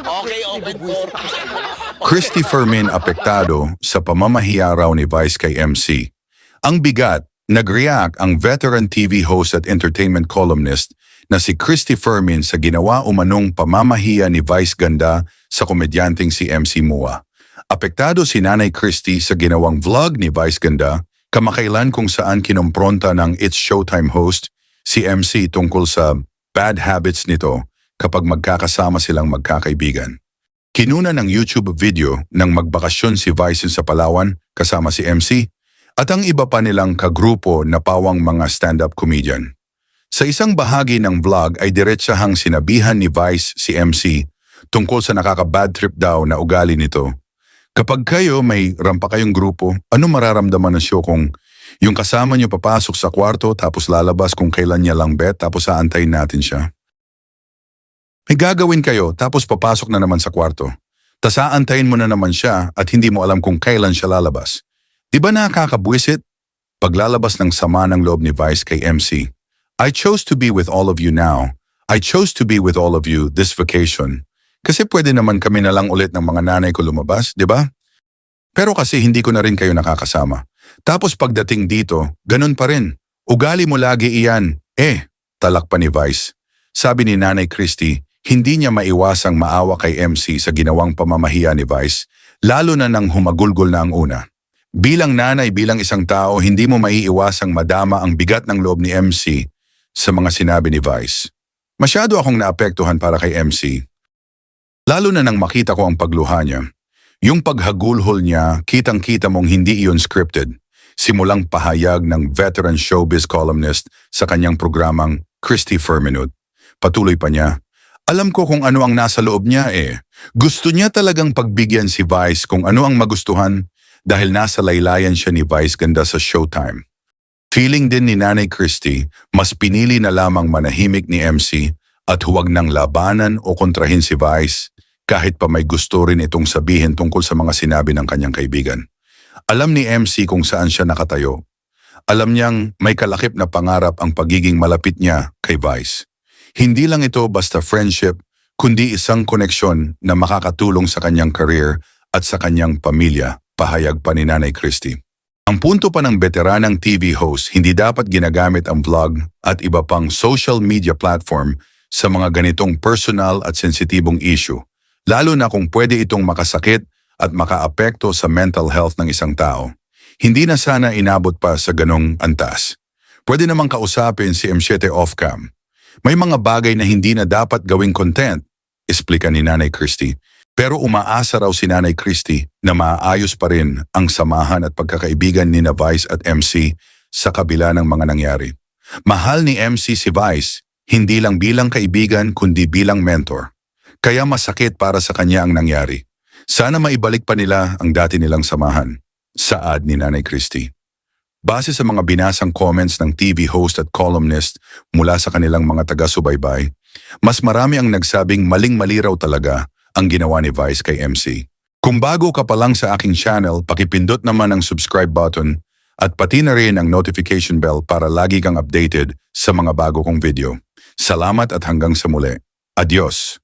Okay, open for. Christy Fermin apektado sa pamamahiya raw ni Vice kay MC. Ang bigat, nag-react ang veteran TV host at entertainment columnist na si Christy Fermin sa ginawa umanong pamamahiya ni Vice Ganda sa komedyanteng si MC Mua. Apektado si Nanay Christy sa ginawang vlog ni Vice Ganda kamakailan kung saan kinompronta ng It's Showtime host si MC tungkol sa bad habits nito kapag magkakasama silang magkakaibigan. Kinuna ng YouTube video ng magbakasyon si Vice sa Palawan kasama si MC at ang iba pa nilang kagrupo na pawang mga stand-up comedian. Sa isang bahagi ng vlog ay diretsahang sinabihan ni Vice si MC tungkol sa nakaka-bad trip daw na ugali nito. Kapag kayo may rampa kayong grupo, ano mararamdaman ng show kung yung kasama nyo papasok sa kwarto tapos lalabas kung kailan niya lang bet tapos aantayin natin siya? May gagawin kayo tapos papasok na naman sa kwarto. Tas aantayin mo na naman siya at hindi mo alam kung kailan siya lalabas. Di ba nakakabwisit? Paglalabas ng sama ng loob ni Vice kay MC. I chose to be with all of you now. I chose to be with all of you this vacation. Kasi pwede naman kami na lang ulit ng mga nanay ko lumabas, di ba? Pero kasi hindi ko na rin kayo nakakasama. Tapos pagdating dito, ganun pa rin. Ugali mo lagi iyan. Eh, talak pa ni Vice. Sabi ni Nanay Christy, hindi niya maiwasang maawa kay MC sa ginawang pamamahiya ni Vice, lalo na nang humagulgol na ang una. Bilang nanay, bilang isang tao, hindi mo maiiwasang madama ang bigat ng loob ni MC sa mga sinabi ni Vice. Masyado akong naapektuhan para kay MC. Lalo na nang makita ko ang pagluha niya. Yung paghagulhol niya, kitang-kita mong hindi iyon scripted. Simulang pahayag ng veteran showbiz columnist sa kanyang programang Christy Ferminut. Patuloy pa niya, alam ko kung ano ang nasa loob niya eh. Gusto niya talagang pagbigyan si Vice kung ano ang magustuhan dahil nasa laylayan siya ni Vice ganda sa showtime. Feeling din ni Nanay Christy, mas pinili na lamang manahimik ni MC at huwag nang labanan o kontrahin si Vice kahit pa may gusto rin itong sabihin tungkol sa mga sinabi ng kanyang kaibigan. Alam ni MC kung saan siya nakatayo. Alam niyang may kalakip na pangarap ang pagiging malapit niya kay Vice. Hindi lang ito basta friendship, kundi isang koneksyon na makakatulong sa kanyang career at sa kanyang pamilya, pahayag pa ni Nanay Christy. Ang punto pa ng veteranang TV host, hindi dapat ginagamit ang vlog at iba pang social media platform sa mga ganitong personal at sensitibong issue, lalo na kung pwede itong makasakit at makaapekto sa mental health ng isang tao. Hindi na sana inabot pa sa ganong antas. Pwede namang kausapin si M7 off-cam. May mga bagay na hindi na dapat gawing content, explika ni Nanay Christy. Pero umaasa raw si Nanay Christy na maayos pa rin ang samahan at pagkakaibigan ni na Vice at MC sa kabila ng mga nangyari. Mahal ni MC si Vice, hindi lang bilang kaibigan kundi bilang mentor. Kaya masakit para sa kanya ang nangyari. Sana maibalik pa nila ang dati nilang samahan. Saad ni Nanay Christy. Base sa mga binasang comments ng TV host at columnist mula sa kanilang mga taga-subaybay, mas marami ang nagsabing maling-mali raw talaga ang ginawa ni Vice kay MC. Kung bago ka pa lang sa aking channel, pakipindot naman ang subscribe button at pati na rin ang notification bell para lagi kang updated sa mga bago kong video. Salamat at hanggang sa muli. Adios!